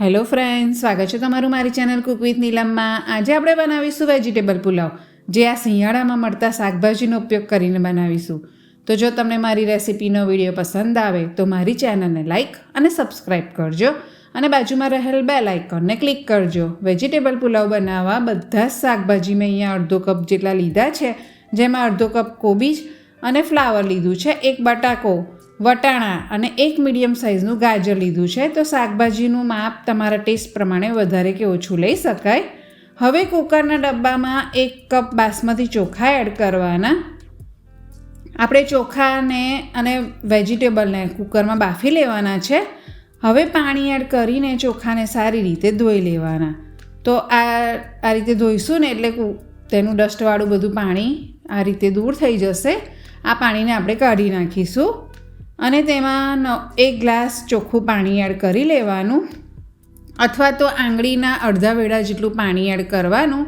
Hello friend સ્વાગત છે તમારું મારી ચેનલ કુક વિથ નીલમમાં આજે આપણે બનાવીશું વેજીટેબલ પુલાવ, જે આ શિયાળામાં મળતા શાકભાજીનો ઉપયોગ કરીને બનાવીશું. તો જો તમને મારી રેસિપીનો વીડિયો પસંદ આવે, તો મારી ચેનલને લાઇક અને સબસ્ક્રાઈબ કરજો અને બાજુમાં રહેલ બે લાઇકોનને ક્લિક કરજો. વેજીટેબલ પુલાવ બનાવવા બધા જ શાકભાજી મેં અહીંયા અડધો કપ જેટલા લીધા છે. જેમાં અડધો કપ કોબીજ અને ફ્લાવર લીધું છે, એક બટાકો વટાણા અને એક મીડિયમ સાઇઝનું ગાજર લીધું છે. તો શાકભાજીનું માપ તમારા ટેસ્ટ પ્રમાણે વધારે કે ઓછું લઈ શકાય. હવે કુકરના ડબ્બામાં એક કપ બાસમતી ચોખા એડ કરવાના. આપણે ચોખાને અને વેજીટેબલને કુકરમાં બાફી લેવાના છે. હવે પાણી એડ કરીને ચોખાને સારી રીતે ધોઈ લેવાના. તો આ આ રીતે ધોઈશું ને એટલે તેનું ડસ્ટવાળું બધું પાણી આ રીતે દૂર થઈ જશે. આ પાણીને આપણે કાઢી નાખીશું. અને તેમાં એક ગ્લાસ ચોખ્ખું પાણી એડ કરી લેવાનું, અથવા તો આંગળીના અડધા વેડા જેટલું પાણી એડ કરવાનું.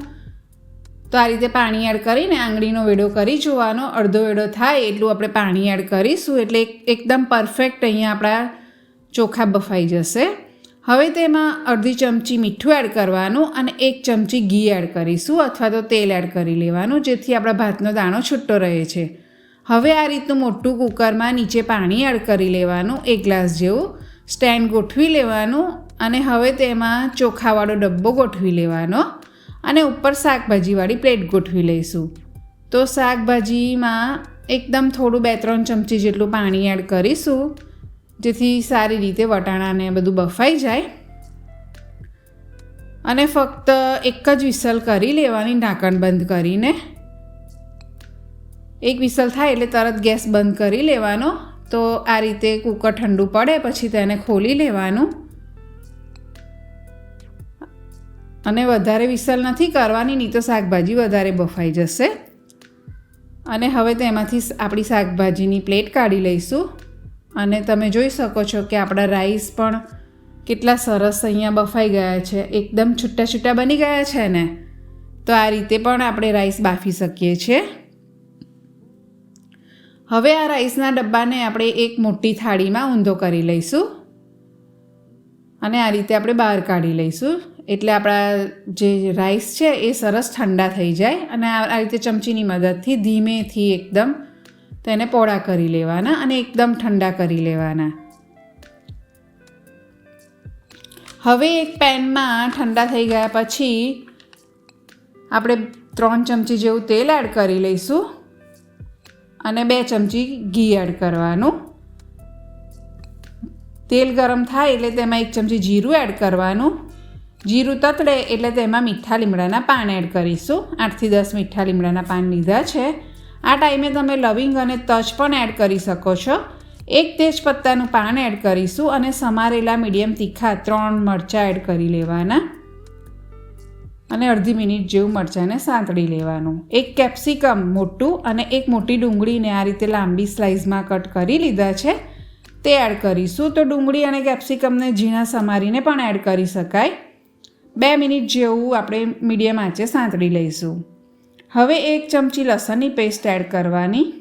તો આ રીતે પાણી એડ કરીને આંગળીનો વેડો કરી જોવાનો. અડધો વેડો થાય એટલું આપણે પાણી એડ કરીશું. એટલે એકદમ પરફેક્ટ અહીંયા આપણા ચોખા બફાઈ જશે. હવે તેમાં અડધી ચમચી મીઠું એડ કરવાનું અને એક ચમચી ઘી એડ કરીશું, અથવા તો તેલ એડ કરી લેવાનું, જેથી આપણા ભાતનો દાણો છૂટો રહે છે. હવે આ રીતનું મોટું કુકરમાં નીચે પાણી એડ કરી લેવાનું, એક ગ્લાસ જેવું, સ્ટેન્ડ ગોઠવી લેવાનું અને હવે તેમાં ચોખાવાળો ડબ્બો ગોઠવી લેવાનો અને ઉપર શાકભાજીવાળી પ્લેટ ગોઠવી લઈશું. તો શાકભાજીમાં એકદમ થોડું બે ત્રણ ચમચી જેટલું પાણી એડ કરીશું, જેથી સારી રીતે વટાણાને બધું બફાઈ જાય. અને ફક્ત એક જ વિસલ કરી લેવાની, ઢાંકણ બંધ કરીને. એક વિસલ થાય એટલે તરત ગેસ બંધ કરી લેવાનો. તો આ રીતે કૂકર ઠંડુ પડે, પછી તેને ખોલી લેવાનું. અને વધારે વિસલ નથી કરવાની, નહીં તો શાકભાજી વધારે બફાઈ જશે. અને હવે તેમાંથી આપણી શાકભાજીની પ્લેટ કાઢી લઈશું. અને તમે જોઈ શકો છો કે આપણા રાઈસ પણ કેટલા સરસ અહીંયા બફાઈ ગયા છે. એકદમ છૂટા છૂટા બની ગયા છે ને? તો આ રીતે પણ આપણે રાઈસ બાફી શકીએ છીએ. હવે આ રાઈસના ડબ્બાને આપણે એક મોટી થાળીમાં ઊંધો કરી લઈશું. અને આ રીતે આપણે બહાર કાઢી લઈશું. એટલે આપણા જે રાઈસ છે એ સરસ ઠંડા થઈ જાય અને આ રીતે ચમચીની મદદથી ધીમેથી એકદમ તેને પોળા કરી લેવાના અને એકદમ ઠંડા કરી લેવાના. હવે એક પેનમાં ઠંડા થઈ ગયા પછી આપણે ત્રણ ચમચી જેવું તેલ એડ કરી લઈશું. અને બે ચમચી ઘી એડ કરવાનું. તેલ ગરમ થાય એટલે તેમાં એક ચમચી જીરું એડ કરવાનું. જીરું તતડે એટલે તેમાં મીઠા લીમડાના પાન એડ કરીશું. આઠથી દસ મીઠા લીમડાના પાન લીધા છે. આ ટાઈમે તમે લવિંગ અને તજ પણ એડ કરી શકો છો. એક તેજપત્તાનું પાન એડ કરીશું અને સમારેલા મીડિયમ તીખા ત્રણ મરચાં એડ કરી લેવાના. અને અડધી મિનિટ જેવું મરચાંને સાંતળી લેવાનું. એક કેપ્સિકમ મોટું અને એક મોટી ડુંગળીને આ રીતે લાંબી સ્લાઇઝમાં કટ કરી લીધા છે. તે એડ કરીશું તો ડુંગળી અને કેપ્સિકમને ઝીણા સમારીને પણ એડ કરી શકાય. બે મિનિટ જેવું આપણે મીડિયમ આંચે સાંતળી લઈશું. હવે એક ચમચી લસણની પેસ્ટ એડ કરવાની.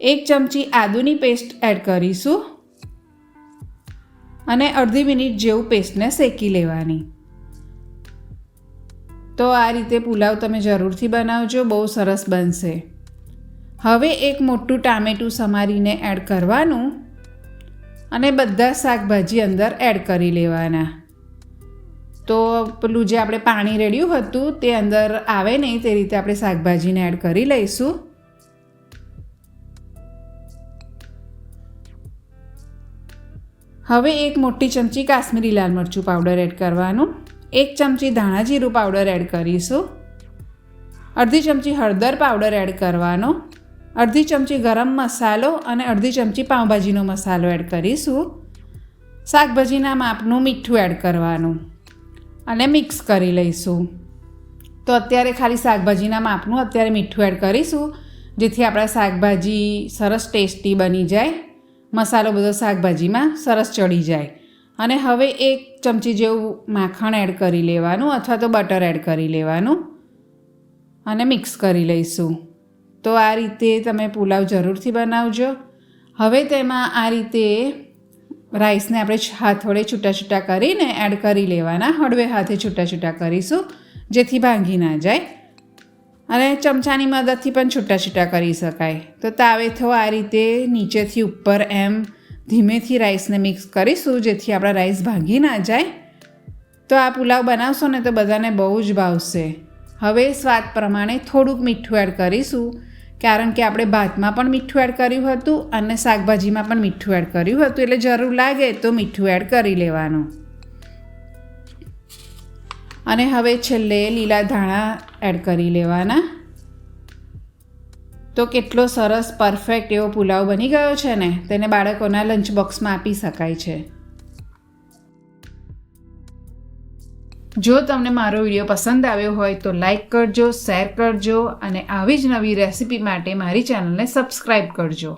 એક ચમચી આદુની પેસ્ટ એડ કરીશું. અને અડધી મિનિટ જેવું પેસ્ટને શેકી લેવાની. તો આ રીતે પુલાવ તમે જરૂરથી બનાવજો, બહુ સરસ બનશે. હવે એક મોટું ટામેટું સમારીને એડ કરવાનું અને બધા શાકભાજી અંદર એડ કરી લેવાના. તો પેલું જે આપણે પાણી રેડ્યું હતું તે અંદર આવે નહીં તે રીતે આપણે શાકભાજીને એડ કરી લઈશું. હવે એક મોટી ચમચી કાશ્મીરી લાલ મરચું પાવડર એડ કરવાનું, એક ચમચી ધાણા જીરું પાવડર એડ કરીશું, અડધી ચમચી હળદર પાવડર એડ કરવાનો, અડધી ચમચી ગરમ મસાલો અને અડધી ચમચી પાઉંભાજીનો મસાલો એડ કરીશું, શાકભાજીના માપનું મીઠું એડ કરવાનું અને મિક્સ કરી લઈશું. તો અત્યારે ખાલી શાકભાજીના માપનું અત્યારે મીઠું એડ કરીશું, જેથી આપણા શાકભાજી સરસ ટેસ્ટી બની જાય. મસાલો બધો શાકભાજીમાં સરસ ચડી જાય. અને હવે એક ચમચી જેવું માખણ એડ કરી લેવાનું અથવા તો બટર એડ કરી લેવાનું અને મિક્સ કરી લઈશું. તો આ રીતે તમે પુલાવ જરૂરથી બનાવજો. હવે તેમાં આ રીતે રાઈસને આપણે હાથોડે છૂટા છૂટા કરીને એડ કરી લેવાના. હળવે હાથે છૂટા છૂટા કરીશું જેથી ભાંગી ના જાય. અને ચમચાની મદદથી પણ છૂટા છૂટા કરી શકાય. તો તાવેથો આ રીતે નીચેથી ઉપર એમ ધીમેથી રાઈસને મિક્સ કરીશું, જેથી આપણા રાઈસ ભાંગી ના જાય. તો આ પુલાવ બનાવશો ને તો બધાને બહુ જ ભાવશે. હવે સ્વાદ પ્રમાણે થોડુંક મીઠું એડ કરીશું, કારણ કે આપણે ભાતમાં પણ મીઠું એડ કર્યું હતું અને શાકભાજીમાં પણ મીઠું એડ કર્યું હતું. એટલે જરૂર લાગે તો મીઠું એડ કરી લેવાનું. અને હવે છેલ્લે લીલા ધાણા એડ કરી લેવાના. તો કેટલો સરસ પરફેક્ટ એવો પુલાવ બની ગયો છે ને, તેને બાળકોના લંચ બોક્સમાં આપી શકાય છે. જો તમને મારો વીડિયો પસંદ આવ્યો હોય તો લાઈક કરજો શેર કરજો અને આવી જ નવી રેસિપી માટે મારી ચેનલને સબસ્ક્રાઈબ કરજો.